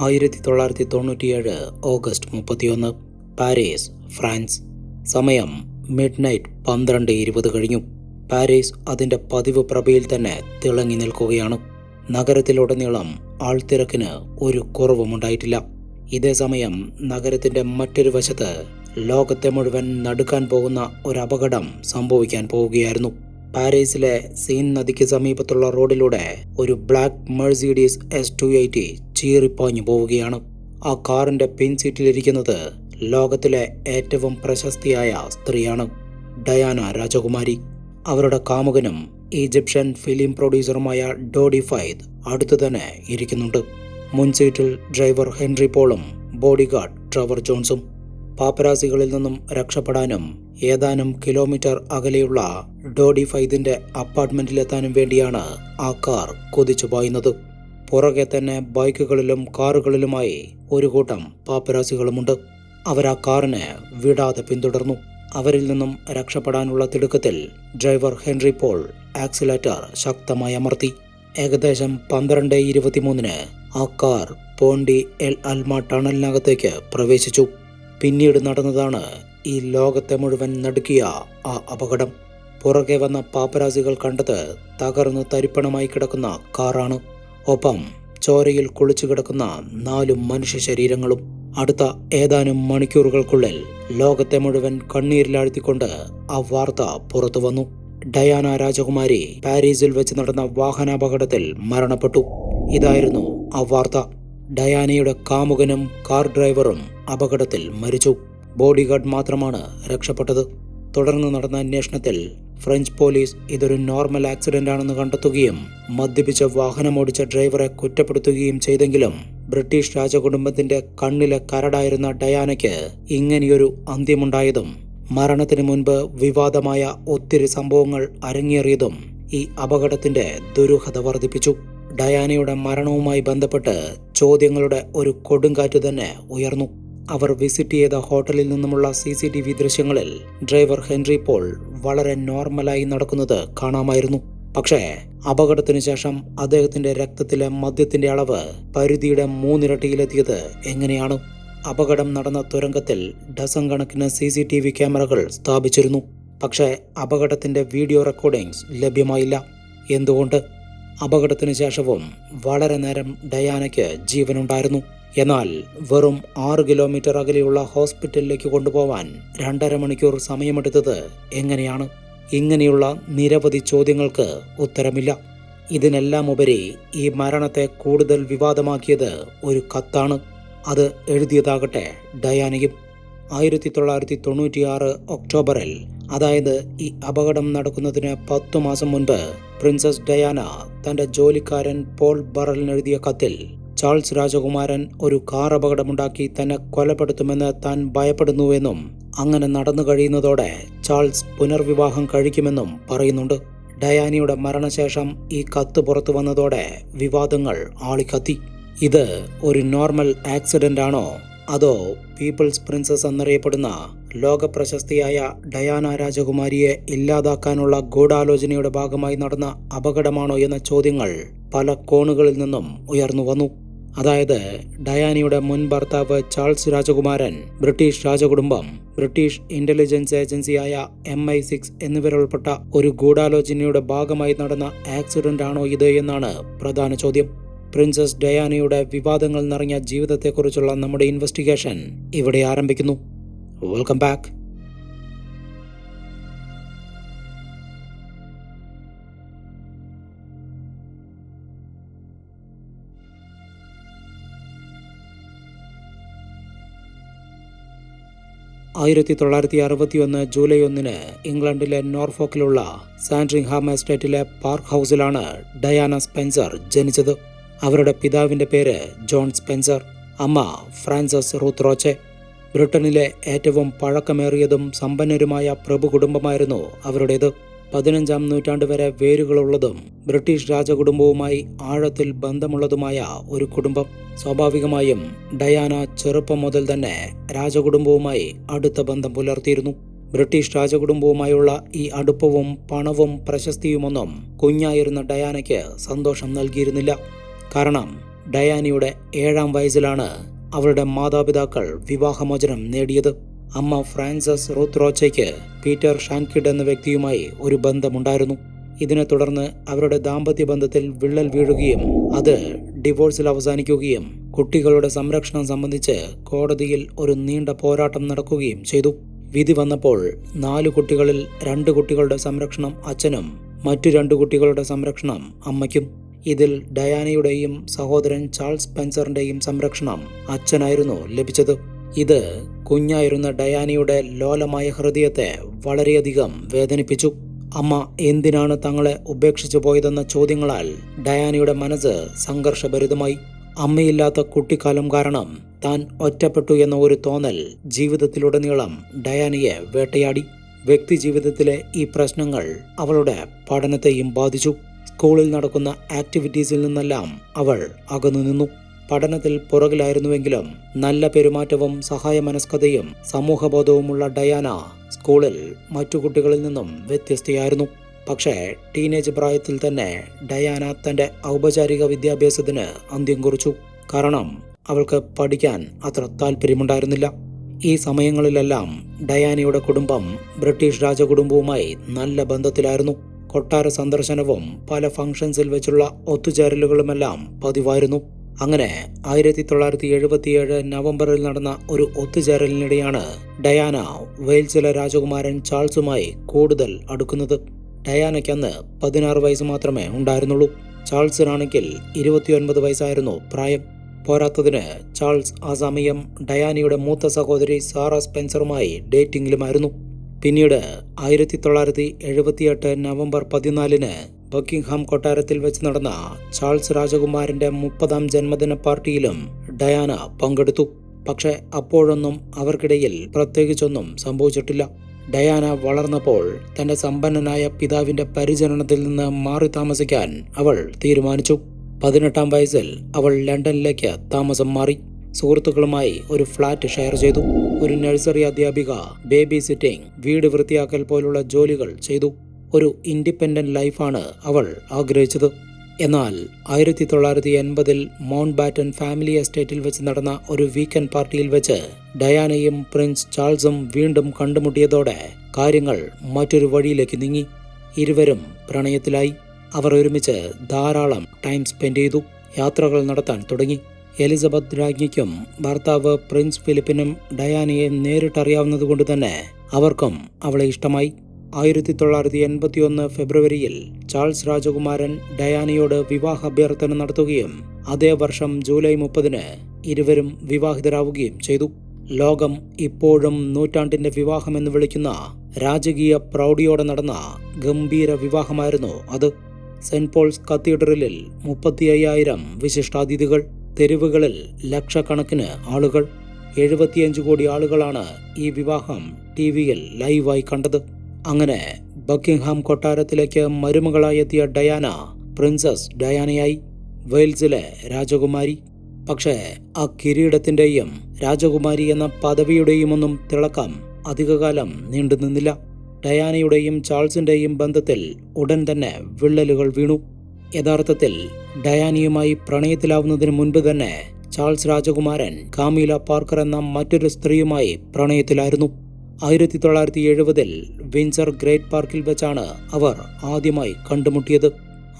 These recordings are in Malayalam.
ആയിരത്തി തൊള്ളായിരത്തി തൊണ്ണൂറ്റിയേഴ് ഓഗസ്റ്റ് മുപ്പത്തിയൊന്ന് പാരീസ് ഫ്രാൻസ്. സമയം മിഡ് നൈറ്റ് പന്ത്രണ്ട് ഇരുപത് കഴിഞ്ഞു. പാരീസ് അതിന്റെ പതിവ് പ്രഭയിൽ തന്നെ തിളങ്ങി നിൽക്കുകയാണ്. നഗരത്തിലുടനീളം ആൾത്തിരക്കിന് ഒരു കുറവുമുണ്ടായിട്ടില്ല. ഇതേ സമയം നഗരത്തിന്റെ മറ്റൊരു വശത്ത് ലോകത്തെ മുഴുവൻ നടുക്കാൻ പോകുന്ന ഒരു അപകടം സംഭവിക്കാൻ പോവുകയായിരുന്നു. പാരീസിലെ സീൻ നദിക്ക് സമീപത്തുള്ള റോഡിലൂടെ ഒരു black Mercedes S two eighty ചീറിപ്പാഞ്ഞു പോവുകയാണ്. ആ കാറിന്റെ പിൻസീറ്റിലിരിക്കുന്നത് ലോകത്തിലെ ഏറ്റവും പ്രശസ്തിയായ സ്ത്രീയാണ് ഡയാന രാജകുമാരി. അവരുടെ കാമുകനും ഈജിപ്ഷ്യൻ ഫിലിം പ്രൊഡ്യൂസറുമായ ഡോഡി ഫൈദ് അടുത്തു തന്നെ ഇരിക്കുന്നുണ്ട്. മുൻസീറ്റിൽ ഡ്രൈവർ ഹെൻറി പോളും ബോഡിഗാർഡ് ട്രവർ ജോൺസും. പാപ്പരാസികളിൽ നിന്നും രക്ഷപ്പെടാനും ഏതാനും കിലോമീറ്റർ അകലെയുള്ള ഡോഡി ഫൈദിന്റെ അപ്പാർട്ട്മെന്റിലെത്താനും വേണ്ടിയാണ് ആ കാർ കുതിച്ചു പായുന്നത്. പുറകെ തന്നെ ബൈക്കുകളിലും കാറുകളിലുമായി ഒരു കൂട്ടം പാപ്പരാസികളുമുണ്ട്. അവർ ആ കാറിനെ വിടാതെ പിന്തുടർന്നു. അവരിൽ നിന്നും രക്ഷപ്പെടാനുള്ള തിടുക്കത്തിൽ ഡ്രൈവർ ഹെൻറി പോൾ ആക്സിലേറ്റർ ശക്തമായി അമർത്തി. ഏകദേശം പന്ത്രണ്ട് ഇരുപത്തിമൂന്നിന് ആ കാർ പോണ്ടി എൽ അൽമ ടണലിനകത്തേക്ക് പ്രവേശിച്ചു. പിന്നീട് നടന്നതാണ് ഈ ലോകത്തെ മുഴുവൻ നടുക്കിയ ആ അപകടം. പുറകെ വന്ന പാപ്പരാസികൾ കണ്ടത് തകർന്നു തരിപ്പണമായി കിടക്കുന്ന കാറാണ്. ഒപ്പം ചോരയിൽ കുളിച്ചു കിടക്കുന്ന നാലു മനുഷ്യ ശരീരങ്ങളും അടുത്ത ഏതാനും മണിക്കൂറുകൾക്കുള്ളിൽ ലോകത്തെ മുഴുവൻ കണ്ണീരിലാഴ്ത്തിക്കൊണ്ട് ആ വാർത്ത പുറത്തു വന്നു. ഡയാന രാജകുമാരി പാരീസിൽ വെച്ച് നടന്ന വാഹനാപകടത്തിൽ മരണപ്പെട്ടു. ഇതായിരുന്നു ആ വാർത്ത. ഡയാനയുടെ കാമുകനും കാർ ഡ്രൈവറും അപകടത്തിൽ മരിച്ചു. ബോഡിഗാർഡ് മാത്രമാണ് രക്ഷപ്പെട്ടത്. തുടർന്ന് നടന്ന അന്വേഷണത്തിൽ ഫ്രഞ്ച് പോലീസ് ഇതൊരു നോർമൽ ആക്സിഡന്റ് ആണെന്ന് കണ്ടെത്തുകയും മദ്യപിച്ച വാഹനമോടിച്ച ഡ്രൈവറെ കുറ്റപ്പെടുത്തുകയും ചെയ്തെങ്കിലും ബ്രിട്ടീഷ് രാജകുടുംബത്തിന്റെ കണ്ണിലെ കരടായിരുന്ന ഡയാനയ്ക്ക് ഇങ്ങനെയൊരു അന്ത്യമുണ്ടായതും മരണത്തിന് മുൻപ് വിവാദമായ ഒത്തിരി സംഭവങ്ങൾ അരങ്ങേറിയതും ഈ അപകടത്തിന്റെ ദുരൂഹത വർദ്ധിപ്പിച്ചു. ഡയാനയുടെ മരണവുമായി ബന്ധപ്പെട്ട് ചോദ്യങ്ങളുടെ ഒരു കൊടുങ്കാറ്റ് തന്നെ ഉയർന്നു. അവർ വിസിറ്റ് ചെയ്ത ഹോട്ടലിൽ നിന്നുമുള്ള സി സി ടി വി ദൃശ്യങ്ങളിൽ ഡ്രൈവർ ഹെൻറി പോൾ വളരെ നോർമലായി നടക്കുന്നത് കാണാമായിരുന്നു. പക്ഷേ അപകടത്തിനു ശേഷം അദ്ദേഹത്തിന്റെ രക്തത്തിലെ മദ്യത്തിന്റെ അളവ് പരിധിയുടെ മൂന്നിരട്ടിയിലെത്തിയത് എങ്ങനെയാണ്? അപകടം നടന്ന തുരങ്കത്തിൽ ഡസൻ കണക്കിന് സി സി ടി വി ക്യാമറകൾ സ്ഥാപിച്ചിരുന്നു. പക്ഷേ അപകടത്തിന്റെ വീഡിയോ റെക്കോർഡിംഗ്സ് ലഭ്യമായില്ല. എന്തുകൊണ്ട്? അപകടത്തിനു ശേഷവും വളരെ നേരം ഡയാനയ്ക്ക് ജീവനുണ്ടായിരുന്നു. എന്നാൽ വെറും ആറ് കിലോമീറ്റർ അകലെയുള്ള ഹോസ്പിറ്റലിലേക്ക് കൊണ്ടുപോവാൻ രണ്ടര മണിക്കൂർ സമയമെടുത്തത് എങ്ങനെയാണ്? ഇങ്ങനെയുള്ള നിരവധി ചോദ്യങ്ങൾക്ക് ഉത്തരമില്ല. ഇതിനെല്ലാം ഉപരി ഈ മരണത്തെ കൂടുതൽ വിവാദമാക്കിയത് ഒരു കത്താണ്. അത് എഴുതിയതാകട്ടെ ഡയാനയും. ആയിരത്തി തൊള്ളായിരത്തി തൊണ്ണൂറ്റിയാറ് ഒക്ടോബറിൽ അതായത് ഈ അപകടം നടക്കുന്നതിന് പത്തു മാസം മുൻപ് പ്രിൻസസ് ഡയാന തന്റെ ജോലിക്കാരൻ പോൾ ബറലിനെഴുതിയ കത്തിൽ ചാൾസ് രാജകുമാരൻ ഒരു കാർ അപകടമുണ്ടാക്കി തന്നെ കൊലപ്പെടുത്തുമെന്ന് താൻ ഭയപ്പെടുന്നുവെന്നും അങ്ങനെ നടന്നു കഴിയുന്നതോടെ ചാൾസ് പുനർവിവാഹം കഴിക്കുമെന്നും പറയുന്നുണ്ട്. ഡയാനിയുടെ മരണശേഷം ഈ കത്ത് പുറത്തു വന്നതോടെ വിവാദങ്ങൾ ആളിക്കത്തി. ഇത് ഒരു നോർമൽ ആക്സിഡന്റ് ആണോ അതോ പീപ്പിൾസ് പ്രിൻസസ് എന്നറിയപ്പെടുന്ന ലോകപ്രശസ്തിയായ ഡയാന രാജകുമാരിയെ ഇല്ലാതാക്കാനുള്ള ഗൂഢാലോചനയുടെ ഭാഗമായി നടന്ന അപകടമാണോ എന്ന ചോദ്യങ്ങൾ പല കോണുകളിൽ നിന്നും ഉയർന്നു വന്നു. അതായത് ഡയാനിയുടെ മുൻ ഭർത്താവ് ചാൾസ് രാജകുമാരൻ ബ്രിട്ടീഷ് രാജകുടുംബം ബ്രിട്ടീഷ് ഇന്റലിജൻസ് ഏജൻസിയായ എം ഐ സിക്സ് എന്നിവരുൾപ്പെട്ട ഒരു ഗൂഢാലോചനയുടെ ഭാഗമായി നടന്ന ആക്സിഡന്റ് ആണോ ഇത് എന്നാണ് പ്രധാന ചോദ്യം. പ്രിൻസസ് ഡയാനയുടെ വിവാദങ്ങൾ നിറഞ്ഞ ജീവിതത്തെക്കുറിച്ചുള്ള നമ്മുടെ ഇൻവെസ്റ്റിഗേഷൻ ഇവിടെ ആരംഭിക്കുന്നു. Welcome back. ആയിരത്തി തൊള്ളായിരത്തി അറുപത്തിയൊന്ന് ജൂലൈ ഒന്നിന് ഇംഗ്ലണ്ടിലെ നോർഫോക്കിലുള്ള സാൻഡ്രിംഗ്ഹാം എസ്റ്റേറ്റിലെ പാർക്ക് ഹൗസിലാണ് ഡയാന സ്പെൻസർ ജനിച്ചത്. അവരുടെ പിതാവിന്റെ പേര് ജോൺ സ്പെൻസർ അമ്മ ഫ്രാൻസസ് റൂത്ത് റോച്ചെ ബ്രിട്ടനിലെ ഏറ്റവും പഴക്കമേറിയതും സമ്പന്നരുമായ പ്രഭു കുടുംബമായിരുന്നു അവരുടേത്. പതിനഞ്ചാം നൂറ്റാണ്ട് വരെ വേരുകളുള്ളതും ബ്രിട്ടീഷ് രാജകുടുംബവുമായി ആഴത്തിൽ ബന്ധമുള്ളതുമായ ഒരു കുടുംബം. സ്വാഭാവികമായും ഡയാന ചെറുപ്പം മുതൽ തന്നെ രാജകുടുംബവുമായി അടുത്ത ബന്ധം പുലർത്തിയിരുന്നു. ബ്രിട്ടീഷ് രാജകുടുംബവുമായുള്ള ഈ അടുപ്പവും പണവും പ്രശസ്തിയുമൊന്നും കുഞ്ഞായിരുന്ന ഡയാനയ്ക്ക് സന്തോഷം നൽകിയിരുന്നില്ല. കാരണം ഡയാനിയുടെ ഏഴാം വയസ്സിലാണ് അവരുടെ മാതാപിതാക്കൾ വിവാഹമോചനം നേടിയത്. അമ്മ ഫ്രാൻസസ് റോത്രോച്ചയ്ക്ക് പീറ്റർ ഷാൻകിഡ് എന്ന വ്യക്തിയുമായി ഒരു ബന്ധമുണ്ടായിരുന്നു. ഇതിനെ തുടർന്ന് അവരുടെ ദാമ്പത്യ ബന്ധത്തിൽ വിള്ളൽ വീഴുകയും അത് ഡിവോഴ്സിൽ അവസാനിക്കുകയും കുട്ടികളുടെ സംരക്ഷണം സംബന്ധിച്ച് കോടതിയിൽ ഒരു നീണ്ട പോരാട്ടം നടക്കുകയും ചെയ്തു. വിധി വന്നപ്പോൾ നാല് കുട്ടികളിൽ രണ്ട് കുട്ടികളുടെ സംരക്ഷണം അച്ഛനും മറ്റു രണ്ട് കുട്ടികളുടെ സംരക്ഷണം അമ്മയ്ക്കും. ഇതിൽ ഡയാനയുടെയും സഹോദരൻ ചാൾസ് സ്പെൻസറിന്റെയും സംരക്ഷണം അച്ഛനായിരുന്നു ലഭിച്ചത്. ഇത് കുഞ്ഞായിരുന്ന ഡയാനിയുടെ ലോലമായ ഹൃദയത്തെ വളരെയധികം വേദനിപ്പിച്ചു. അമ്മ എന്തിനാണ് തങ്ങളെ ഉപേക്ഷിച്ചു പോയതെന്ന ചോദ്യങ്ങളാൽ ഡയാനയുടെ മനസ്സ് സംഘർഷഭരിതമായി. അമ്മയില്ലാത്ത കുട്ടിക്കാലം കാരണം താൻ ഒറ്റപ്പെട്ടു എന്ന ഒരു തോന്നൽ ജീവിതത്തിലുടനീളം ഡയാനയെ വേട്ടയാടി. വ്യക്തി ജീവിതത്തിലെ ഈ പ്രശ്നങ്ങൾ അവളുടെ പഠനത്തെയും ബാധിച്ചു. സ്കൂളിൽ നടക്കുന്ന ആക്ടിവിറ്റീസിൽ നിന്നെല്ലാം അവൾ അകന്നു നിന്നു. പഠനത്തിൽ പുറകിലായിരുന്നുവെങ്കിലും നല്ല പെരുമാറ്റവും സഹായമനസ്കതയും സമൂഹബോധവുമുള്ള ഡയാന സ്കൂളിൽ മറ്റു കുട്ടികളിൽ നിന്നും വ്യത്യസ്തയായിരുന്നു. പക്ഷേ ടീനേജ് പ്രായത്തിൽ തന്നെ ഡയാന തന്റെ ഔപചാരിക വിദ്യാഭ്യാസത്തിന് അന്ത്യം കുറിച്ചു. കാരണം അവൾക്ക് പഠിക്കാൻ അത്ര താല്പര്യമുണ്ടായിരുന്നില്ല ഈ സമയങ്ങളിലെല്ലാം ഡയാനയുടെ കുടുംബം ബ്രിട്ടീഷ് രാജകുടുംബവുമായി നല്ല ബന്ധത്തിലായിരുന്നു. കൊട്ടാര സന്ദർശനവും പല ഫംഗ്ഷൻസിൽ വെച്ചുള്ള ഒത്തുചേരലുകളുമെല്ലാം പതിവായിരുന്നു. അങ്ങനെ ആയിരത്തി തൊള്ളായിരത്തി എഴുപത്തിയേഴ് നവംബറിൽ നടന്ന ഒരു ഒത്തുചേരലിനിടെയാണ് ഡയാന വെയിൽസിലെ രാജകുമാരൻ ചാൾസുമായി കൂടുതൽ അടുക്കുന്നത്. ഡയാനയ്ക്ക് അന്ന് പതിനാറ് വയസ്സ് മാത്രമേ ഉണ്ടായിരുന്നുള്ളൂ. ചാൾസിനാണെങ്കിൽ ഇരുപത്തിയൊൻപത് വയസ്സായിരുന്നു പ്രായം. പോരാത്തതിന് ചാൾസ് ആ സമയം ഡയാനയുടെ മൂത്ത സഹോദരി സാറ സ്പെൻസറുമായി ഡേറ്റിംഗിലുമായിരുന്നു. പിന്നീട് ആയിരത്തി തൊള്ളായിരത്തി എഴുപത്തിയെട്ട് നവംബർ പതിനാലിന് ബക്കിംഗ്ഹാം കൊട്ടാരത്തിൽ വെച്ച് നടന്ന ചാൾസ് രാജകുമാരന്റെ മുപ്പതാം ജന്മദിന പാർട്ടിയിലും ഡയാന പങ്കെടുത്തു. പക്ഷെ അപ്പോഴൊന്നും അവർക്കിടയിൽ പ്രത്യേകിച്ചൊന്നും സംഭവിച്ചിട്ടില്ല. ഡയാന വളർന്നപ്പോൾ തന്റെ സമ്പന്നനായ പിതാവിന്റെ പരിചരണത്തിൽ നിന്ന് മാറി താമസിക്കാൻ അവൾ തീരുമാനിച്ചു. പതിനെട്ടാം വയസ്സിൽ അവൾ ലണ്ടനിലേക്ക് താമസം മാറി. സുഹൃത്തുക്കളുമായി ഒരു ഫ്ലാറ്റ് ഷെയർ ചെയ്തു. ഒരു നഴ്സറി അധ്യാപിക ബേബി സിറ്റിംഗ് വീട് വൃത്തിയാക്കൽ പോലുള്ള ജോലികൾ ചെയ്തു. ഒരു ഇൻഡിപെൻഡന്റ് ലൈഫാണ് അവൾ ആഗ്രഹിച്ചത്. എന്നാൽ ആയിരത്തി തൊള്ളായിരത്തി എൺപതിൽ മൗണ്ട് ബാറ്റൻ ഫാമിലി എസ്റ്റേറ്റിൽ വെച്ച് നടന്ന ഒരു വീക്കെൻഡ് പാർട്ടിയിൽ വെച്ച് ഡയാനയും പ്രിൻസ് ചാൾസും വീണ്ടും കണ്ടുമുട്ടിയതോടെ കാര്യങ്ങൾ മറ്റൊരു വഴിയിലേക്ക് നീങ്ങി. ഇരുവരും പ്രണയത്തിലായി. അവർ ഒരുമിച്ച് ധാരാളം ടൈം സ്പെൻഡ് ചെയ്തു. യാത്രകൾ നടത്താൻ തുടങ്ങി. എലിസബത്ത് രാജ്ഞിക്കും ഭർത്താവ് പ്രിൻസ് ഫിലിപ്പിനും ഡയാനയെ നേരിട്ടറിയാവുന്നതുകൊണ്ട് തന്നെ അവർക്കും അവളെ ഇഷ്ടമായി. ആയിരത്തി തൊള്ളായിരത്തി എൺപത്തി ഒന്ന് ഫെബ്രുവരിയിൽ ചാൾസ് രാജകുമാരൻ ഡയാനയോട് വിവാഹ അഭ്യർത്ഥന നടത്തുകയും അതേ വർഷം ജൂലൈ മുപ്പതിന് ഇരുവരും വിവാഹിതരാവുകയും ചെയ്തു. ലോകം ഇപ്പോഴും നൂറ്റാണ്ടിന്റെ വിവാഹമെന്ന് വിളിക്കുന്ന രാജകീയ പ്രൗഢിയോടെ നടന്ന ഗംഭീര വിവാഹമായിരുന്നു അത്. സെന്റ് പോൾസ് കത്തീഡ്രലിൽ മുപ്പത്തി അയ്യായിരം വിശിഷ്ടാതിഥികൾ തെരുവുകളിൽ ലക്ഷക്കണക്കിന് ആളുകൾ എഴുപത്തിയഞ്ച് കോടി ആളുകളാണ് ഈ വിവാഹം ടി വിയിൽ ലൈവായി കണ്ടത്. അങ്ങനെ ബക്കിംഗ്ഹാം കൊട്ടാരത്തിലേക്ക് മരുമകളായി എത്തിയ ഡയാന പ്രിൻസസ് ഡയാനയായി വെയിൽസിലെ രാജകുമാരി. പക്ഷേ ആ കിരീടത്തിന്റെയും രാജകുമാരി എന്ന പദവിയുടെയും ഒന്നും തിളക്കം അധികകാലം നീണ്ടുനിന്നില്ല. ഡയാനയുടെയും ചാൾസിന്റെയും ബന്ധത്തിൽ ഉടൻ തന്നെ വിള്ളലുകൾ വീണു. യഥാർത്ഥത്തിൽ ഡയാനിയുമായി പ്രണയത്തിലാവുന്നതിന് മുൻപ് തന്നെ ചാൾസ് രാജകുമാരൻ കാമീല പാർക്കർ എന്ന മറ്റൊരു സ്ത്രീയുമായി പ്രണയത്തിലായിരുന്നു. ആയിരത്തി തൊള്ളായിരത്തി എഴുപതിൽ വിൻസർ ഗ്രേറ്റ് പാർക്കിൽ വെച്ചാണ് അവർ ആദ്യമായി കണ്ടുമുട്ടിയത്.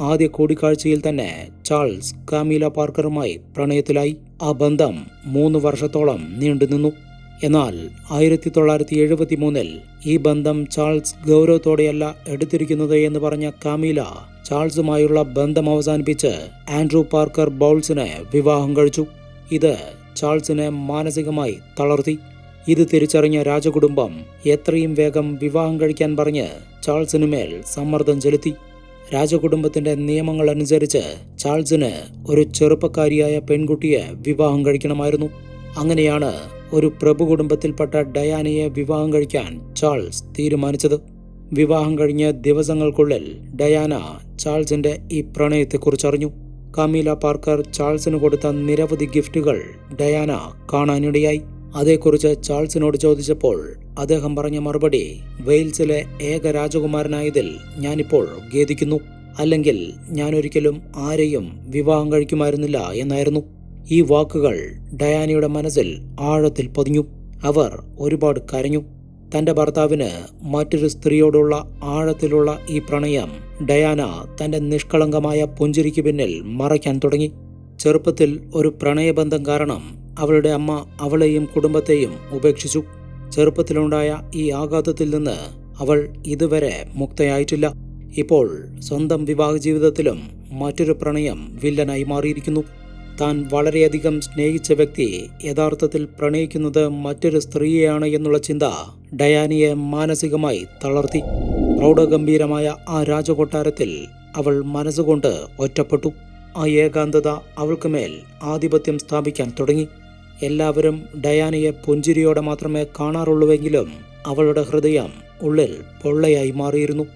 ആദ്യ കൂടിക്കാഴ്ചയിൽ തന്നെ ചാൾസ് കാമീല പാർക്കറുമായി പ്രണയത്തിലായി. ആ ബന്ധം മൂന്ന് വർഷത്തോളം നീണ്ടുനിന്നു. എന്നാൽ ആയിരത്തി തൊള്ളായിരത്തി എഴുപത്തി മൂന്നിൽ ഈ ബന്ധം ചാൾസ് ഗൗരവത്തോടെയല്ല എടുത്തിരിക്കുന്നത് എന്ന് പറഞ്ഞ കാമീല ചാൾസുമായുള്ള ബന്ധം അവസാനിപ്പിച്ച് ആൻഡ്രൂ പാർക്കർ ബൗൾസിനെ വിവാഹം കഴിച്ചു. ഇത് ചാൾസിനെ മാനസികമായി തളർത്തി. ഇത് തിരിച്ചറിഞ്ഞ രാജകുടുംബം എത്രയും വേഗം വിവാഹം കഴിക്കാൻ പറഞ്ഞ് ചാൾസിന് മേൽ സമ്മർദ്ദം ചെലുത്തി. രാജകുടുംബത്തിന്റെ നിയമങ്ങൾ അനുസരിച്ച് ചാൾസിന് ഒരു ചെറുപ്പക്കാരിയായ പെൺകുട്ടിയെ വിവാഹം കഴിക്കണമായിരുന്നു. അങ്ങനെയാണ് ഒരു പ്രഭു കുടുംബത്തിൽപ്പെട്ട ഡയാനയെ വിവാഹം കഴിക്കാൻ ചാൾസ് തീരുമാനിച്ചത്. വിവാഹം കഴിഞ്ഞ ദിവസങ്ങൾക്കുള്ളിൽ ഡയാന ചാൾസിന്റെ ഈ പ്രണയത്തെക്കുറിച്ചറിഞ്ഞു. കമീല പാർക്കർ ചാൾസിന് കൊടുത്ത നിരവധി ഗിഫ്റ്റുകൾ ഡയാന കാണാനിടയായി. അതേക്കുറിച്ച് ചാൾസിനോട് ചോദിച്ചപ്പോൾ അദ്ദേഹം പറഞ്ഞ മറുപടി വെയിൽസിലെ ഏക രാജകുമാരനായതിൽ ഞാനിപ്പോൾ ഖേദിക്കുന്നു. അല്ലെങ്കിൽ ഞാനൊരിക്കലും ആരെയും വിവാഹം കഴിക്കുമായിരുന്നില്ല എന്നായിരുന്നു. ഈ വാക്കുകൾ ഡയാനയുടെ മനസ്സിൽ ആഴത്തിൽ പതിഞ്ഞു. അവർ ഒരുപാട് കരഞ്ഞു. തന്റെ ഭർത്താവിന് മറ്റൊരു സ്ത്രീയോടുള്ള ആഴത്തിലുള്ള ഈ പ്രണയം ഡയാന തന്റെ നിഷ്കളങ്കമായ പുഞ്ചിരിക്ക് പിന്നിൽ മറയ്ക്കാൻ തുടങ്ങി. ചെറുപ്പത്തിൽ ഒരു പ്രണയബന്ധം കാരണം അവളുടെ അമ്മ അവളെയും കുടുംബത്തെയും ഉപേക്ഷിച്ചു. ചെറുപ്പത്തിലുണ്ടായ ഈ ആഘാതത്തിൽ നിന്ന് അവൾ ഇതുവരെ മുക്തയായിട്ടില്ല. ഇപ്പോൾ സ്വന്തം വിവാഹ ജീവിതത്തിലും മറ്റൊരു പ്രണയം വില്ലനായി മാറിയിരിക്കുന്നു. താൻ വളരെയധികം സ്നേഹിച്ച വ്യക്തി യഥാർത്ഥത്തിൽ പ്രണയിക്കുന്നത് മറ്റൊരു സ്ത്രീയെയാണ് എന്നുള്ള ചിന്ത ഡയാനിയെ മാനസികമായി തളർത്തി. പ്രൗഢഗംഭീരമായ ആ രാജകൊട്ടാരത്തിൽ അവൾ മനസ്സുകൊണ്ട് ഒറ്റപ്പെട്ടു. ആ ഏകാന്തത അവൾക്ക് മേൽ ആധിപത്യം സ്ഥാപിക്കാൻ തുടങ്ങി. എല്ലാവരും ഡയാനിയെ പുഞ്ചിരിയോടെ മാത്രമേ കാണാറുള്ളൂവെങ്കിലും അവളുടെ ഹൃദയം ഉള്ളിൽ പൊള്ളയായി മാറിയിരുന്നു.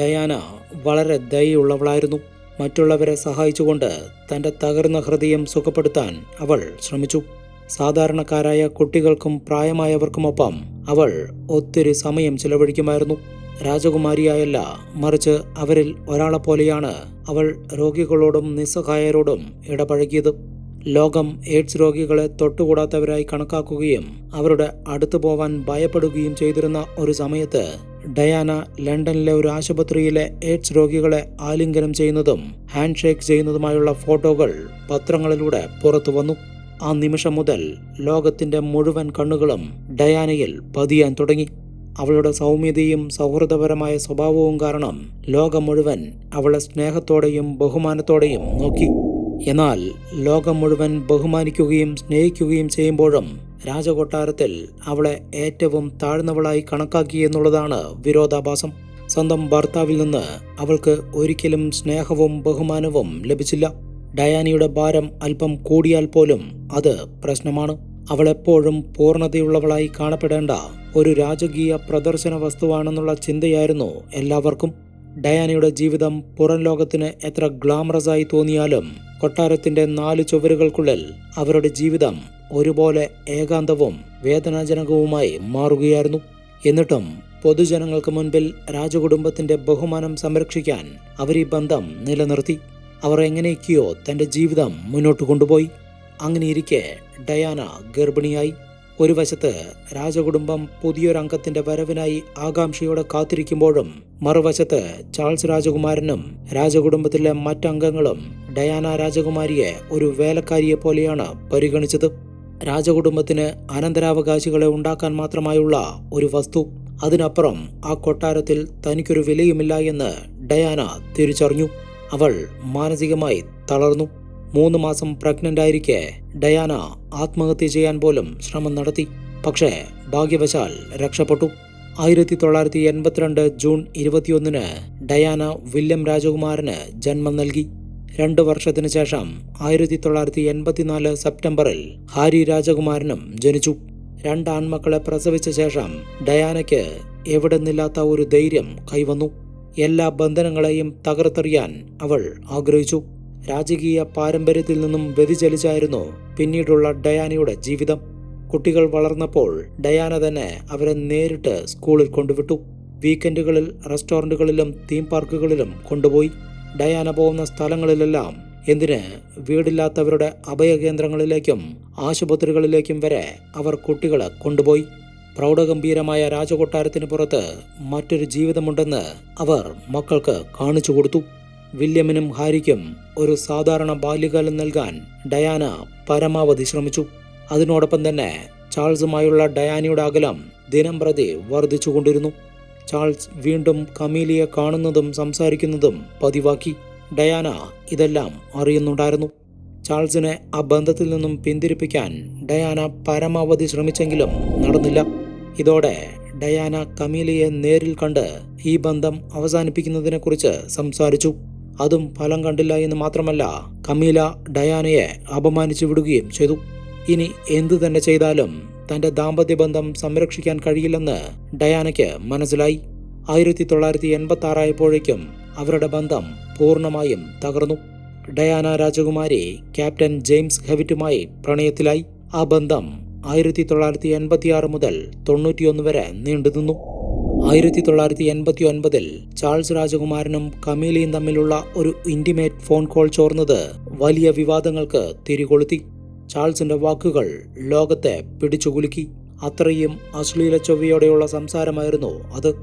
ഡയാന വളരെ ദയുള്ളവളായിരുന്നു മറ്റുള്ളവരെ സഹായിച്ചുകൊണ്ട് തന്റെ തകർന്ന ഹൃദയം സുഖപ്പെടുത്താൻ അവൾ ശ്രമിച്ചു. സാധാരണക്കാരായ കുട്ടികൾക്കും പ്രായമായവർക്കുമൊപ്പം അവൾ ഒത്തിരി സമയം ചിലവഴിക്കുമായിരുന്നു. രാജകുമാരിയായല്ല മറിച്ച് അവരിൽ ഒരാളെപ്പോലെയാണ് അവൾ രോഗികളോടും നിസ്സഹായരോടും ഇടപഴകിയത്. ലോകം എയ്ഡ്സ് രോഗികളെ തൊട്ടുകൂടാത്തവരായി കണക്കാക്കുകയും അവരുടെ അടുത്തു പോവാൻ ഭയപ്പെടുകയും ചെയ്തിരുന്ന ഒരു സമയത്ത് ഡയാന ലണ്ടനിലെ ഒരു ആശുപത്രിയിലെ എയ്ഡ്സ് രോഗികളെ ആലിംഗനം ചെയ്യുന്നതും ഹാൻഡ് ഷേക്ക് ചെയ്യുന്നതുമായുള്ള ഫോട്ടോകൾ പത്രങ്ങളിലൂടെ പുറത്തു വന്നു. ആ നിമിഷം മുതൽ ലോകത്തിന്റെ മുഴുവൻ കണ്ണുകളും ഡയാനയിൽ പതിയാൻ തുടങ്ങി. അവളുടെ സൗമ്യതയും സൗഹൃദപരമായ സ്വഭാവവും കാരണം ലോകം മുഴുവൻ അവളെ സ്നേഹത്തോടെയും ബഹുമാനത്തോടെയും നോക്കി. എന്നാൽ ലോകം മുഴുവൻ ബഹുമാനിക്കുകയും സ്നേഹിക്കുകയും ചെയ്യുമ്പോഴും രാജകൊട്ടാരത്തിൽ അവളെ ഏറ്റവും താഴ്ന്നവളായി കണക്കാക്കി എന്നുള്ളതാണ് വിരോധാഭാസം. സ്വന്തം ഭർത്താവിൽ നിന്ന് അവൾക്ക് ഒരിക്കലും സ്നേഹവും ബഹുമാനവും ലഭിച്ചില്ല. ഡയാനിയുടെ ഭാരം അല്പം കൂടിയാൽ പോലും അത് പ്രശ്നമാണ്. അവളെപ്പോഴും പൂർണതയുള്ളവളായി കാണപ്പെടേണ്ട ഒരു രാജകീയ പ്രദർശന വസ്തുവാണെന്നുള്ള ചിന്തയായിരുന്നു എല്ലാവർക്കും. ഡയാനയുടെ ജീവിതം പുറം ലോകത്തിന് എത്ര ഗ്ലാമറസായി തോന്നിയാലും കൊട്ടാരത്തിന്റെ നാല് ചുവരുകൾക്കുള്ളിൽ അവരുടെ ജീവിതം ഒരുപോലെ ഏകാന്തവും വേദനാജനകവുമായി മാറുകയായിരുന്നു. എന്നിട്ടും പൊതുജനങ്ങൾക്ക് മുൻപിൽ രാജകുടുംബത്തിന്റെ ബഹുമാനം സംരക്ഷിക്കാൻ അവർ ഈ ബന്ധം നിലനിർത്തി. അവർ എങ്ങനെയൊക്കെയോ തന്റെ ജീവിതം മുന്നോട്ട് കൊണ്ടുപോയി. അങ്ങനെയിരിക്കെ ഡയാന ഗർഭിണിയായി. ഒരു വശത്ത് രാജകുടുംബം പുതിയൊരംഗത്തിന്റെ വരവിനായി ആകാംക്ഷയോടെ കാത്തിരിക്കുമ്പോഴും മറുവശത്ത് ചാൾസ് രാജകുമാരനും രാജകുടുംബത്തിലെ മറ്റംഗങ്ങളും ഡയാന രാജകുമാരിയെ ഒരു വേലക്കാരിയെ പോലെയാണ് പരിഗണിച്ചത്. രാജകുടുംബത്തിന് അനന്തരാവകാശികളെ ഉണ്ടാക്കാൻ മാത്രമായുള്ള ഒരു വസ്തു. അതിനപ്പുറം ആ കൊട്ടാരത്തിൽ തനിക്കൊരു വിലയുമില്ല എന്ന് ഡയാന തിരിച്ചറിഞ്ഞു. അവൾ മാനസികമായി തളർന്നു. മൂന്ന് മാസം പ്രഗ്നന്റ് ആയിരിക്കെ ഡയാന ആത്മഹത്യ ചെയ്യാൻ പോലും ശ്രമം നടത്തി. പക്ഷേ ഭാഗ്യവശാൽ രക്ഷപ്പെട്ടു. ആയിരത്തി തൊള്ളായിരത്തി എൺപത്തിരണ്ട് ജൂൺ ഇരുപത്തിയൊന്നിന് ഡയാന വില്യം രാജകുമാരന് ജന്മം നൽകി. രണ്ട് വർഷത്തിനു ശേഷം ആയിരത്തി തൊള്ളായിരത്തി എൺപത്തിനാല് സെപ്റ്റംബറിൽ ഹാരി രാജകുമാരനും ജനിച്ചു. രണ്ട് ആൺമക്കളെ പ്രസവിച്ച ശേഷം ഡയാനയ്ക്ക് എവിടെ നിന്നില്ലാത്ത ഒരു ധൈര്യം കൈവന്നു. എല്ലാ ബന്ധനങ്ങളെയും തകർത്തെറിയാൻ അവൾ ആഗ്രഹിച്ചു. രാജകീയ പാരമ്പര്യത്തിൽ നിന്നും വ്യതിചലിച്ചായിരുന്നു പിന്നീടുള്ള ഡയാനയുടെ ജീവിതം. കുട്ടികൾ വളർന്നപ്പോൾ ഡയാന തന്നെ അവരെ നേരിട്ട് സ്കൂളിൽ കൊണ്ടുവിട്ടു. വീക്കെൻഡുകളിൽ റെസ്റ്റോറന്റുകളിലും തീം പാർക്കുകളിലും കൊണ്ടുപോയി. ഡയാന പോകുന്ന സ്ഥലങ്ങളിലെല്ലാം എന്തിന് വീടില്ലാത്തവരുടെ അഭയകേന്ദ്രങ്ങളിലേക്കും ആശുപത്രികളിലേക്കും വരെ അവർ കുട്ടികളെ കൊണ്ടുപോയി. പ്രൗഢഗംഭീരമായ രാജകൊട്ടാരത്തിന് പുറത്ത് മറ്റൊരു ജീവിതമുണ്ടെന്ന് അവർ മക്കൾക്ക് കാണിച്ചു കൊടുത്തു. വില്യമിനും ഹാരിക്കും ഒരു സാധാരണ ബാല്യകാലം നൽകാൻ ഡയാന പരമാവധി ശ്രമിച്ചു. അതിനോടൊപ്പം തന്നെ ചാൾസുമായുള്ള ഡയാനയുടെ അകലം ദിനം പ്രതി വർദ്ധിച്ചുകൊണ്ടിരുന്നു. ചാൾസ് വീണ്ടും കമീലിയെ കാണുന്നതും സംസാരിക്കുന്നതും പതിവാക്കി. ഡയാന ഇതെല്ലാം അറിയുന്നുണ്ടായിരുന്നു. ചാൾസിനെ ആ ബന്ധത്തിൽ നിന്നും പിന്തിരിപ്പിക്കാൻ ഡയാന പരമാവധി ശ്രമിച്ചെങ്കിലും നടന്നില്ല. ഇതോടെ ഡയാന കമീലിയെ നേരിൽ കണ്ട് ഈ ബന്ധം അവസാനിപ്പിക്കുന്നതിനെക്കുറിച്ച് സംസാരിച്ചു. അതും ഫലം കണ്ടില്ല എന്ന് മാത്രമല്ല കമീല ഡയാനയെ അപമാനിച്ചു വിടുകയും ചെയ്തു. ഇനി എന്തു തന്നെ ചെയ്താലും തന്റെ ദാമ്പത്യബന്ധം സംരക്ഷിക്കാൻ കഴിയില്ലെന്ന് ഡയാനയ്ക്ക് മനസ്സിലായി. ആയിരത്തി തൊള്ളായിരത്തി എൺപത്തി ആറായപ്പോഴേക്കും അവരുടെ ബന്ധം പൂർണമായും തകർന്നു. ഡയാന രാജകുമാരി ക്യാപ്റ്റൻ ജെയിംസ് ഹെവിറ്റുമായി പ്രണയത്തിലായി. ആ ബന്ധം ആയിരത്തി തൊള്ളായിരത്തി എൺപത്തിയാറ് മുതൽ തൊണ്ണൂറ്റിയൊന്ന് വരെ നീണ്ടുനിന്നു. ആയിരത്തി തൊള്ളായിരത്തി എൺപത്തി ഒൻപതിൽ ചാൾസ് രാജകുമാരനും കമീലിയും തമ്മിലുള്ള ഒരു ഇന്റിമേറ്റ് ഫോൺ കോൾ ചോർന്നത് വലിയ വിവാദങ്ങൾക്ക് തിരികൊളുത്തി. ചാൾസിന്റെ വാക്കുകൾ ലോകത്തെ പിടിച്ചുകുലുക്കി. അത്രയും അശ്ലീല ചൊവ്വയോടെയുള്ള സംസാരമായിരുന്നു അത്.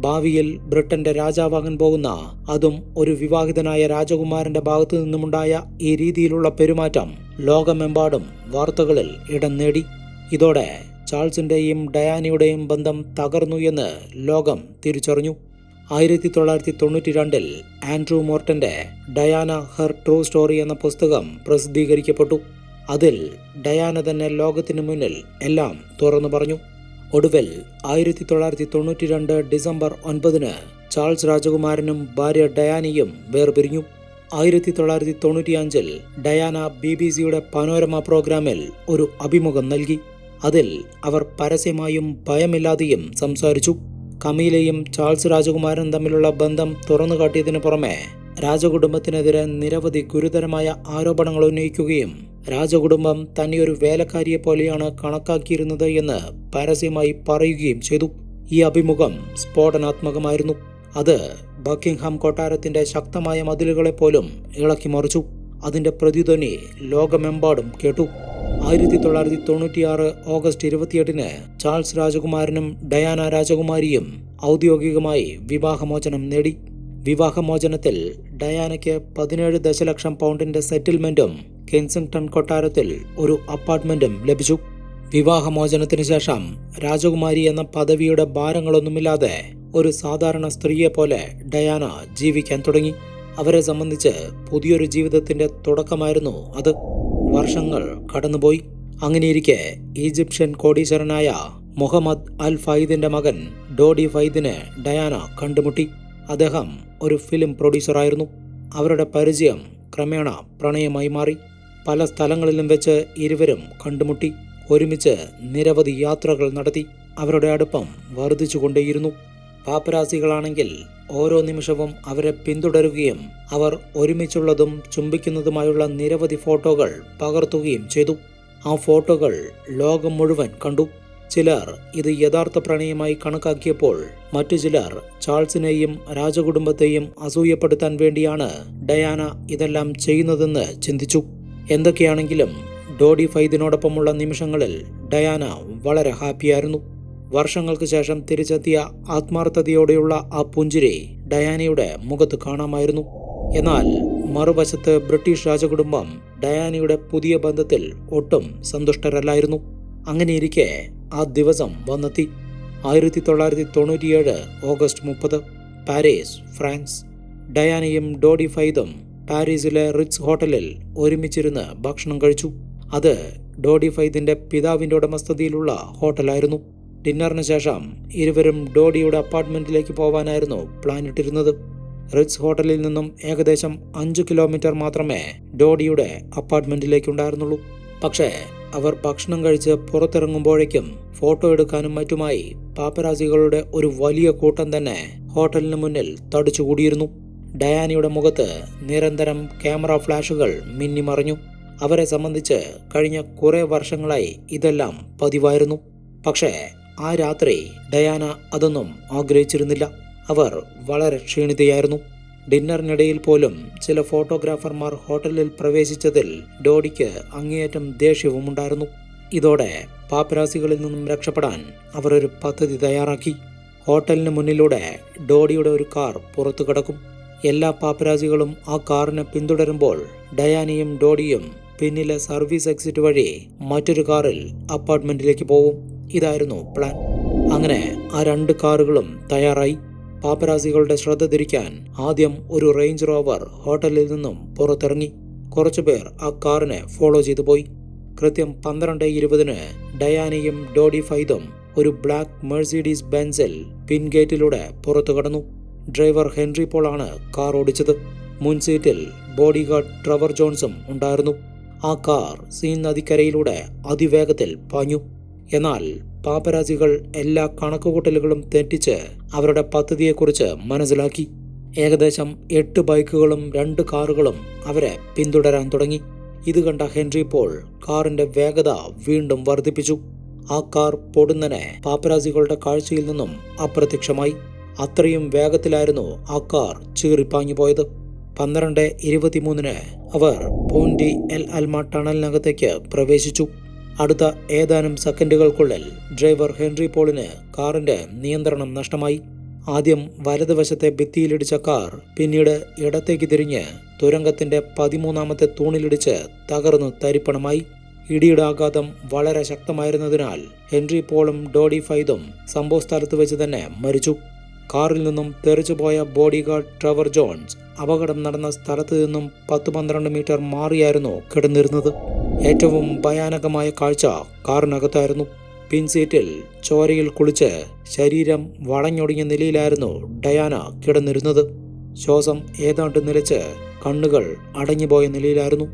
ഭാവിയിൽ ബ്രിട്ടന്റെ രാജാവാകാൻ പോകുന്ന അതും ഒരു വിവാഹിതനായ രാജകുമാരന്റെ ഭാഗത്തു നിന്നുമുണ്ടായ ഈ രീതിയിലുള്ള പെരുമാറ്റം ലോകമെമ്പാടും വാർത്തകളിൽ ഇടം നേടി. ഇതോടെ ചാൾസിന്റെയും ഡയാനിയുടെയും ബന്ധം തകർന്നു എന്ന് ലോകം തിരിച്ചറിഞ്ഞു. ആയിരത്തി തൊള്ളായിരത്തി തൊണ്ണൂറ്റി രണ്ടിൽ ആൻഡ്രൂ മോർട്ടന്റെ ഡയാന ഹെർ ട്രൂ സ്റ്റോറി എന്ന പുസ്തകം പ്രസിദ്ധീകരിക്കപ്പെട്ടു. അതിൽ ഡയാന തന്നെ ലോകത്തിനു മുന്നിൽ എല്ലാം തുറന്നു പറഞ്ഞു. ഒടുവിൽ ആയിരത്തി തൊള്ളായിരത്തി തൊണ്ണൂറ്റി രണ്ട് ഡിസംബർ ഒൻപതിന് ചാൾസ് രാജകുമാരനും ഭാര്യ ഡയാനയും വേർപിരിഞ്ഞു. ആയിരത്തി തൊള്ളായിരത്തി തൊണ്ണൂറ്റിയഞ്ചിൽ ഡയാന ബി ബി സിയുടെ പനോരമ പ്രോഗ്രാമിൽ ഒരു അഭിമുഖം നൽകി. അതിൽ അവർ പരസ്യമായും ഭയമില്ലാതെയും സംസാരിച്ചു. കമീലയും ചാൾസ് രാജകുമാരനും തമ്മിലുള്ള ബന്ധം തുറന്നു കാട്ടിയതിനു പുറമെ രാജകുടുംബത്തിനെതിരെ നിരവധി ഗുരുതരമായ ആരോപണങ്ങൾ ഉന്നയിക്കുകയും രാജകുടുംബം തന്നെ ഒരു വേലക്കാരിയെ പോലെയാണ് കണക്കാക്കിയിരുന്നത് എന്ന് പരസ്യമായി പറയുകയും ചെയ്തു. ഈ അഭിമുഖം സ്ഫോടനാത്മകമായിരുന്നു. അത് ബക്കിംഗ്ഹാം കൊട്ടാരത്തിന്റെ ശക്തമായ മതിലുകളെ പോലും ഇളക്കി മറിച്ചു. അതിന്റെ പ്രതിധ്വനി ലോകമെമ്പാടും കേട്ടു. ആയിരത്തി തൊള്ളായിരത്തി തൊണ്ണൂറ്റിയാറ് ഓഗസ്റ്റ് ഇരുപത്തിയെട്ടിന് ചാൾസ് രാജകുമാരനും ഡയാന രാജകുമാരിയും ഔദ്യോഗികമായി വിവാഹമോചനം നേടി. വിവാഹമോചനത്തിൽ ഡയാനയ്ക്ക് പതിനേഴ് ദശലക്ഷം പൗണ്ടിന്റെ സെറ്റിൽമെന്റും കെൻസിംഗ്ടൺ കൊട്ടാരത്തിൽ ഒരു അപ്പാർട്ട്മെന്റും ലഭിച്ചു. വിവാഹമോചനത്തിന് ശേഷം രാജകുമാരി എന്ന പദവിയുടെ ഭാരങ്ങളൊന്നുമില്ലാതെ ഒരു സാധാരണ സ്ത്രീയെ പോലെ ഡയാന ജീവിക്കാൻ തുടങ്ങി. അവരെ സംബന്ധിച്ച് പുതിയൊരു ജീവിതത്തിന്റെ തുടക്കമായിരുന്നു അത്. വർഷങ്ങൾ കടന്നുപോയി. അങ്ങനെയിരിക്കെ ഈജിപ്ഷ്യൻ കോടീശ്വരനായ മുഹമ്മദ് അൽ ഫൈദിന്റെ മകൻ ഡോഡി ഫൈദിനെ ഡയാന കണ്ടുമുട്ടി. അദ്ദേഹം ഒരു ഫിലിം പ്രൊഡ്യൂസറായിരുന്നു. അവരുടെ പരിചയം ക്രമേണ പ്രണയമായി മാറി. പല സ്ഥലങ്ങളിലും വെച്ച് ഇരുവരും കണ്ടുമുട്ടി ഒരുമിച്ച് നിരവധി യാത്രകൾ നടത്തി അവരുടെ അടുപ്പം വർദ്ധിച്ചുകൊണ്ടേയിരുന്നു. പാപ്പരാസികളാണെങ്കിൽ ഓരോ നിമിഷവും അവരെ പിന്തുടരുകയും അവർ ഒരുമിച്ചുള്ളതും ചുംബിക്കുന്നതുമായുള്ള നിരവധി ഫോട്ടോകൾ പകർത്തുകയും ചെയ്തു. ആ ഫോട്ടോകൾ ലോകം മുഴുവൻ കണ്ടു. ചിലർ ഇത് യഥാർത്ഥ പ്രണയമായി കണക്കാക്കിയപ്പോൾ മറ്റു ചിലർ ചാൾസിനെയും രാജകുടുംബത്തെയും അസൂയപ്പെടുത്താൻ വേണ്ടിയാണ് ഡയാന ഇതെല്ലാം ചെയ്യുന്നതെന്ന് ചിന്തിച്ചു. എന്തൊക്കെയാണെങ്കിലും ഡോഡി ഫൈദിനോടൊപ്പമുള്ള നിമിഷങ്ങളിൽ ഡയാന വളരെ ഹാപ്പിയായിരുന്നു. വർഷങ്ങൾക്ക് ശേഷം തിരിച്ചെത്തിയ ആത്മാർത്ഥതയോടെയുള്ള ആ പുഞ്ചിരി ഡയാനയുടെ മുഖത്ത് കാണാമായിരുന്നു. എന്നാൽ മറുവശത്ത് ബ്രിട്ടീഷ് രാജകുടുംബം ഡയാനയുടെ പുതിയ ബന്ധത്തിൽ ഒട്ടും സന്തുഷ്ടരല്ലായിരുന്നു. അങ്ങനെയിരിക്കെ ആ ദിവസം വന്നെത്തി. ആയിരത്തി തൊള്ളായിരത്തി തൊണ്ണൂറ്റിയേഴ് ഓഗസ്റ്റ് മുപ്പത് പാരീസ് ഫ്രാൻസ്. ഡയാനയും ഡോഡി ഫൈദും പാരീസിലെ റിറ്റ്സ് ഹോട്ടലിൽ ഒരുമിച്ചിരുന്ന് ഭക്ഷണം കഴിച്ചു. അത് ഡോഡി ഫൈദിന്റെ പിതാവിന്റെ ഉടമസ്ഥതയിലുള്ള ഹോട്ടലായിരുന്നു. ഡിന്നറിന് ശേഷം ഇരുവരും ഡോഡിയുടെ അപ്പാർട്ട്മെന്റിലേക്ക് പോവാനായിരുന്നു പ്ലാൻ ഇട്ടിരുന്നത്. റിറ്റ്സ് ഹോട്ടലിൽ നിന്നും ഏകദേശം അഞ്ച് കിലോമീറ്റർ മാത്രമേ ഡോഡിയുടെ അപ്പാർട്ട്മെന്റിലേക്കുണ്ടായിരുന്നുള്ളൂ. പക്ഷേ അവർ ഭക്ഷണം കഴിച്ച് പുറത്തിറങ്ങുമ്പോഴേക്കും ഫോട്ടോ എടുക്കാനും മറ്റുമായി പാപ്പരാസികളുടെ ഒരു വലിയ കൂട്ടം തന്നെ ഹോട്ടലിന് മുന്നിൽ തടിച്ചുകൂടിയിരുന്നു. ഡയാനയുടെ മുഖത്ത് നിരന്തരം ക്യാമറ ഫ്ലാഷുകൾ മിന്നിമറിഞ്ഞു. അവരെ സംബന്ധിച്ച് കഴിഞ്ഞ കുറേ വർഷങ്ങളായി ഇതെല്ലാം പതിവായിരുന്നു. പക്ഷേ ആ രാത്രി ഡയാന അതൊന്നും ആഗ്രഹിച്ചിരുന്നില്ല. അവർ വളരെ ക്ഷീണിതയായിരുന്നു. ഡിന്നറിനിടയിൽ പോലും ചില ഫോട്ടോഗ്രാഫർമാർ ഹോട്ടലിൽ പ്രവേശിച്ചതിൽ ഡോഡിക്ക് അങ്ങേയറ്റം ദേഷ്യവും ഉണ്ടായിരുന്നു ഇതോടെ പാപ്പരാസികളിൽ നിന്നും രക്ഷപ്പെടാൻ അവർ ഒരു പദ്ധതി തയ്യാറാക്കി. ഹോട്ടലിന് മുന്നിലൂടെ ഡോഡിയുടെ ഒരു കാർ പുറത്തു കിടക്കും എല്ലാ പാപ്പരാജികളും ആ കാറിനെ പിന്തുടരുമ്പോൾ ഡയാനിയും ഡോഡിയും പിന്നിലെ സർവീസ് എക്സിറ്റ് വഴി മറ്റൊരു കാറിൽ അപ്പാർട്ട്മെന്റിലേക്ക് പോവും. ഇതായിരുന്നു പ്ലാൻ. അങ്ങനെ ആ രണ്ട് കാറുകളും തയ്യാറായി. പാപ്പരാസികളുടെ ശ്രദ്ധ തിരിക്കാൻ ആദ്യം ഒരു റേഞ്ച് റോവർ ഹോട്ടലിൽ നിന്നും പുറത്തിറങ്ങി. കുറച്ചുപേർ ആ കാറിനെ ഫോളോ ചെയ്തു പോയി. കൃത്യം പന്ത്രണ്ട് ഇരുപതിന് ഡയാനിയും ഡോഡി ഫൈദും ഒരു ബ്ലാക്ക് മെഴ്സിഡീസ് ബെൻസിൽ പിൻഗേറ്റിലൂടെ പുറത്തു കടന്നു. ഡ്രൈവർ ഹെൻറി പോളാണ് കാർ ഓടിച്ചത്. മുൻസീറ്റിൽ ബോഡി ഗാർഡ് ട്രവർ ജോൺസും ഉണ്ടായിരുന്നു. ആ കാർ സീൻ നദിക്കരയിലൂടെ അതിവേഗത്തിൽ പാഞ്ഞു. എന്നാൽ പാപ്പരാസികൾ എല്ലാ കണക്കുകൂട്ടലുകളും തെറ്റിച്ച് അവരുടെ പദ്ധതിയെക്കുറിച്ച് മനസ്സിലാക്കി. ഏകദേശം എട്ട് ബൈക്കുകളും രണ്ട് കാറുകളും അവരെ പിന്തുടരാൻ തുടങ്ങി. ഇത് കണ്ട ഹെൻറി പോൾ കാറിന്റെ വേഗത വീണ്ടും വർദ്ധിപ്പിച്ചു. ആ കാർ പൊടുന്നനെ പാപ്പരാസികളുടെ കാഴ്ചയിൽ നിന്നും അപ്രത്യക്ഷമായി. അത്രയും വേഗത്തിലായിരുന്നു ആ കാർ ചീറിപ്പാഞ്ഞു പോയത് പന്ത്രണ്ട് ഇരുപത്തിമൂന്നിന് അവർ പോണ്ടി എൽ അൽമ ടണലിനകത്തേക്ക് പ്രവേശിച്ചു. അടുത്ത ഏതാനും സെക്കൻഡുകൾക്കുള്ളിൽ ഡ്രൈവർ ഹെൻറി പോളിന് കാറിന്റെ നിയന്ത്രണം നഷ്ടമായി. ആദ്യം വലതുവശത്തെ ഭിത്തിയിലിടിച്ച കാർ പിന്നീട് ഇടത്തേക്ക് തിരിഞ്ഞ് തുരങ്കത്തിന്റെ പതിമൂന്നാമത്തെ തൂണിലിടിച്ച് തകർന്നു തരിപ്പണമായി. ഇടിയുടെ ആഘാതം വളരെ ശക്തമായിരുന്നതിനാൽ ഹെൻറി പോളും ഡോഡി ഫൈദും സംഭവസ്ഥലത്ത് വെച്ച് തന്നെ മരിച്ചു. കാറിൽ നിന്നും തെറിച്ചുപോയ ബോഡി ഗാർഡ് ട്രവർ ജോൺസ് അപകടം നടന്ന സ്ഥലത്ത് നിന്നും പത്ത് പന്ത്രണ്ട് മീറ്റർ മാറിയായിരുന്നു കിടന്നിരുന്നത്. ഏറ്റവും ഭയാനകമായ കാഴ്ച കാറിനകത്തായിരുന്നു. പിൻസീറ്റിൽ ചോരയിൽ കുളിച്ച് ശരീരം വളഞ്ഞൊടിഞ്ഞ നിലയിലായിരുന്നു ഡയാന കിടന്നിരുന്നത്. ശ്വാസം ഏതാണ്ട് നിലച്ച് കണ്ണുകൾ അടഞ്ഞുപോയ നിലയിലായിരുന്നു.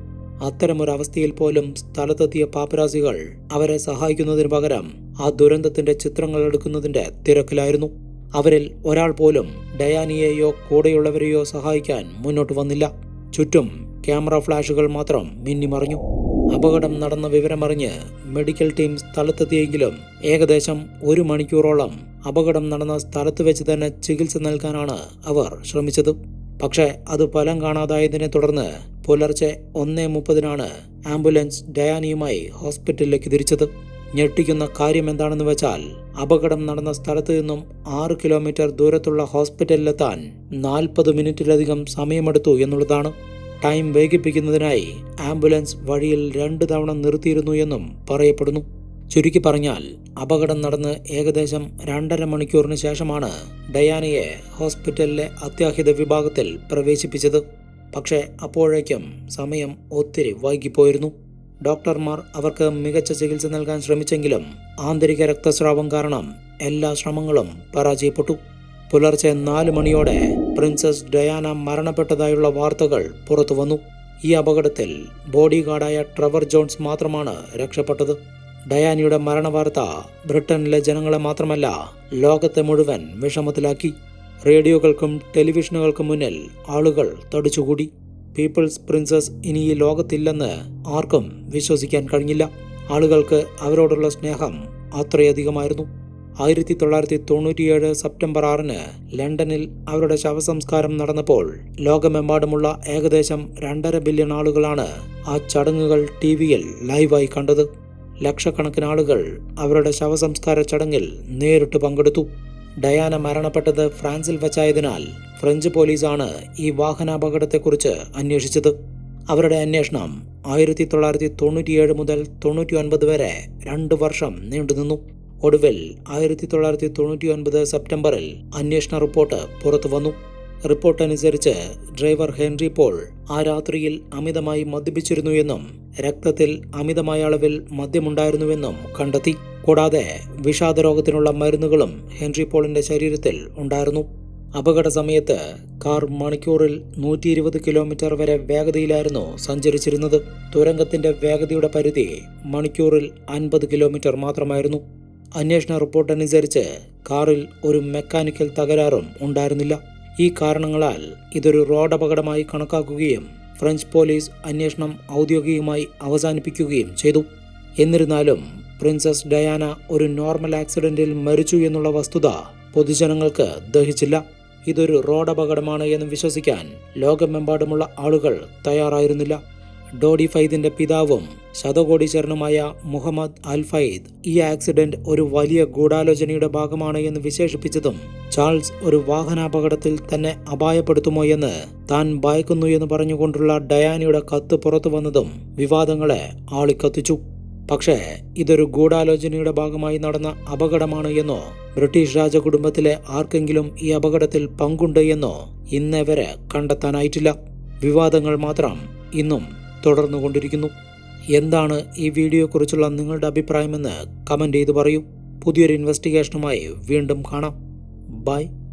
അത്തരമൊരവസ്ഥയിൽ പോലും സ്ഥലത്തെത്തിയ പാപ്പരാസികൾ അവരെ സഹായിക്കുന്നതിന് പകരം ആ ദുരന്തത്തിന്റെ ചിത്രങ്ങൾ എടുക്കുന്നതിന്റെ തിരക്കിലായിരുന്നു. അവരിൽ ഒരാൾ പോലും ഡയാനിയെയോ കൂടെയുള്ളവരെയോ സഹായിക്കാൻ മുന്നോട്ട് വന്നില്ല. ചുറ്റും ക്യാമറ ഫ്ലാഷുകൾ മാത്രം മിന്നിമറിഞ്ഞു. അപകടം നടന്ന വിവരമറിഞ്ഞ് മെഡിക്കൽ ടീം സ്ഥലത്തെത്തിയെങ്കിലും ഏകദേശം ഒരു മണിക്കൂറോളം അപകടം നടന്ന സ്ഥലത്ത് വെച്ച് തന്നെ ചികിത്സ നൽകാനാണ് അവർ ശ്രമിച്ചത്. പക്ഷേ അത് ഫലം കാണാതായതിനെ തുടർന്ന് പുലർച്ചെ ഒന്നേ മുപ്പതിനാണ് ആംബുലൻസ് ഡയാനിയുമായി ഹോസ്പിറ്റലിലേക്ക് തിരിച്ചത്. ഞെട്ടിക്കുന്ന കാര്യം എന്താണെന്ന് വെച്ചാൽ അപകടം നടന്ന സ്ഥലത്ത് നിന്നും ആറ് കിലോമീറ്റർ ദൂരത്തുള്ള ഹോസ്പിറ്റലിലെത്താൻ നാൽപ്പത് മിനിറ്റിലധികം സമയമെടുത്തു എന്നുള്ളതാണ്. ടൈം വൈകിപ്പിക്കുന്നതിനായി ആംബുലൻസ് വഴിയിൽ രണ്ട് തവണ നിർത്തിയിരുന്നു എന്നും പറയപ്പെടുന്നു. ചുരുക്കി പറഞ്ഞാൽ അപകടം നടന്ന് ഏകദേശം രണ്ടര മണിക്കൂറിന് ശേഷമാണ് ഡയാനയെ ഹോസ്പിറ്റലിലെ അത്യാഹിത വിഭാഗത്തിൽ പ്രവേശിപ്പിച്ചത്. പക്ഷേ അപ്പോഴേക്കും സമയം ഒത്തിരി വൈകിപ്പോയിരുന്നു. ഡോക്ടർമാർ അവർക്ക് മികച്ച ചികിത്സ നൽകാൻ ശ്രമിച്ചെങ്കിലും ആന്തരിക രക്തസ്രാവം കാരണം എല്ലാ ശ്രമങ്ങളും പരാജയപ്പെട്ടു. പുലർച്ചെ നാല് മണിയോടെ പ്രിൻസസ് ഡയാന മരണപ്പെട്ടതായുള്ള വാർത്തകൾ പുറത്തുവന്നു ഈ അപകടത്തിൽ ബോഡി ഗാർഡായ ട്രവർ ജോൺസ് മാത്രമാണ് രക്ഷപ്പെട്ടത്. ഡയാനിയുടെ മരണവാർത്ത ബ്രിട്ടനിലെ ജനങ്ങളെ മാത്രമല്ല ലോകത്തെ മുഴുവൻ വിഷമത്തിലാക്കി. റേഡിയോകൾക്കും ടെലിവിഷനുകൾക്കും മുന്നിൽ ആളുകൾ തടിച്ചുകൂടി. പീപ്പിൾസ് പ്രിൻസസ് ഇനി ഈ ലോകത്തില്ലെന്ന് ആർക്കും വിശ്വസിക്കാൻ കഴിഞ്ഞില്ല. ആളുകൾക്ക് അവരോടുള്ള സ്നേഹം അത്രയധികമായിരുന്നു. ആയിരത്തി തൊള്ളായിരത്തി തൊണ്ണൂറ്റിയേഴ് സെപ്റ്റംബർ ആറിന് ലണ്ടനിൽ അവരുടെ ശവസംസ്കാരം നടന്നപ്പോൾ ലോകമെമ്പാടുമുള്ള ഏകദേശം രണ്ടര ബില്യൺ ആളുകളാണ് ആ ചടങ്ങുകൾ ടി വിയിൽ ലൈവായി കണ്ടത്. ലക്ഷക്കണക്കിന് ആളുകൾ അവരുടെ ശവസംസ്കാര ചടങ്ങിൽ നേരിട്ട് പങ്കെടുത്തു. ഡയാന മരണപ്പെട്ടത് ഫ്രാൻസിൽ വച്ചായതിനാൽ ഫ്രഞ്ച് പോലീസാണ് ഈ വാഹനാപകടത്തെക്കുറിച്ച് അന്വേഷിച്ചത്. അവരുടെ അന്വേഷണം ആയിരത്തി തൊള്ളായിരത്തി തൊണ്ണൂറ്റിയേഴ് മുതൽ തൊണ്ണൂറ്റി ഒൻപത് വരെ രണ്ട് വർഷം നീണ്ടുനിന്നു. ഒടുവിൽ ആയിരത്തി തൊള്ളായിരത്തി തൊണ്ണൂറ്റി ഒൻപത് സെപ്റ്റംബറിൽ അന്വേഷണ റിപ്പോർട്ട് പുറത്തു വന്നു റിപ്പോർട്ട് അനുസരിച്ച് ഡ്രൈവർ ഹെൻറി പോൾ ആ രാത്രിയിൽ അമിതമായി മദ്യപിച്ചിരുന്നു എന്നും രക്തത്തിൽ അമിതമായ അളവിൽ മദ്യമുണ്ടായിരുന്നുവെന്നും കണ്ടെത്തി. കൂടാതെ വിഷാദരോഗത്തിനുള്ള മരുന്നുകളും ഹെൻറി പോളിന്റെ ശരീരത്തിൽ ഉണ്ടായിരുന്നു. അപകട സമയത്ത് കാർ മണിക്കൂറിൽ നൂറ്റി ഇരുപത് കിലോമീറ്റർ വരെ വേഗതയിലായിരുന്നു സഞ്ചരിച്ചിരുന്നത്. തുരങ്കത്തിന്റെ വേഗതയുടെ പരിധി മണിക്കൂറിൽ അൻപത് കിലോമീറ്റർ മാത്രമായിരുന്നു. അന്വേഷണ റിപ്പോർട്ടനുസരിച്ച് കാറിൽ ഒരു മെക്കാനിക്കൽ തകരാറും ഉണ്ടായിരുന്നില്ല. ഈ കാരണങ്ങളാൽ ഇതൊരു റോഡ് അപകടമായി കണക്കാക്കുകയും ഫ്രഞ്ച് പോലീസ് അന്വേഷണം ഔദ്യോഗികമായി അവസാനിപ്പിക്കുകയും ചെയ്തു. എന്നിരുന്നാലും പ്രിൻസസ് ഡയാന ഒരു നോർമൽ ആക്സിഡന്റിൽ മരിച്ചു എന്നുള്ള വസ്തുത പൊതുജനങ്ങൾക്ക് ദഹിച്ചില്ല. ഇതൊരു റോഡ് അപകടമാണ് എന്ന് വിശ്വസിക്കാൻ ലോകമെമ്പാടുമുള്ള ആളുകൾ തയ്യാറായിരുന്നില്ല. ഡോഡി ഫൈദിന്റെ പിതാവും ശതകോടീശ്വരനുമായ മുഹമ്മദ് അൽ ഫൈദ് ഈ ആക്സിഡന്റ് ഒരു വലിയ ഗൂഢാലോചനയുടെ ഭാഗമാണ് എന്ന് വിശേഷിപ്പിച്ചതും ചാൾസ് ഒരു വാഹനാപകടത്തിൽ തന്നെ അപായപ്പെടുത്തുമോ എന്ന് താൻ ഭയക്കുന്നു എന്ന് പറഞ്ഞുകൊണ്ടുള്ള ഡയാനയുടെ കത്ത് പുറത്തു വന്നതും വിവാദങ്ങളെ ആളിക്കത്തിച്ചു. പക്ഷേ ഇതൊരു ഗൂഢാലോചനയുടെ ഭാഗമായി നടന്ന അപകടമാണ് എന്നോ ബ്രിട്ടീഷ് രാജകുടുംബത്തിലെ ആർക്കെങ്കിലും ഈ അപകടത്തിൽ പങ്കുണ്ട് എന്നോ ഇന്നേ വരെ കണ്ടെത്താനായിട്ടില്ല. വിവാദങ്ങൾ മാത്രം ഇന്നും തുടർന്നുകൊണ്ടിരിക്കുന്നു. എന്താണ് ഈ വീഡിയോയെക്കുറിച്ചുള്ള നിങ്ങളുടെ അഭിപ്രായമെന്ന് കമന്റ് ചെയ്ത് പറയൂ. പുതിയൊരു ഇൻവെസ്റ്റിഗേഷനുമായി വീണ്ടും കാണാം. ബൈ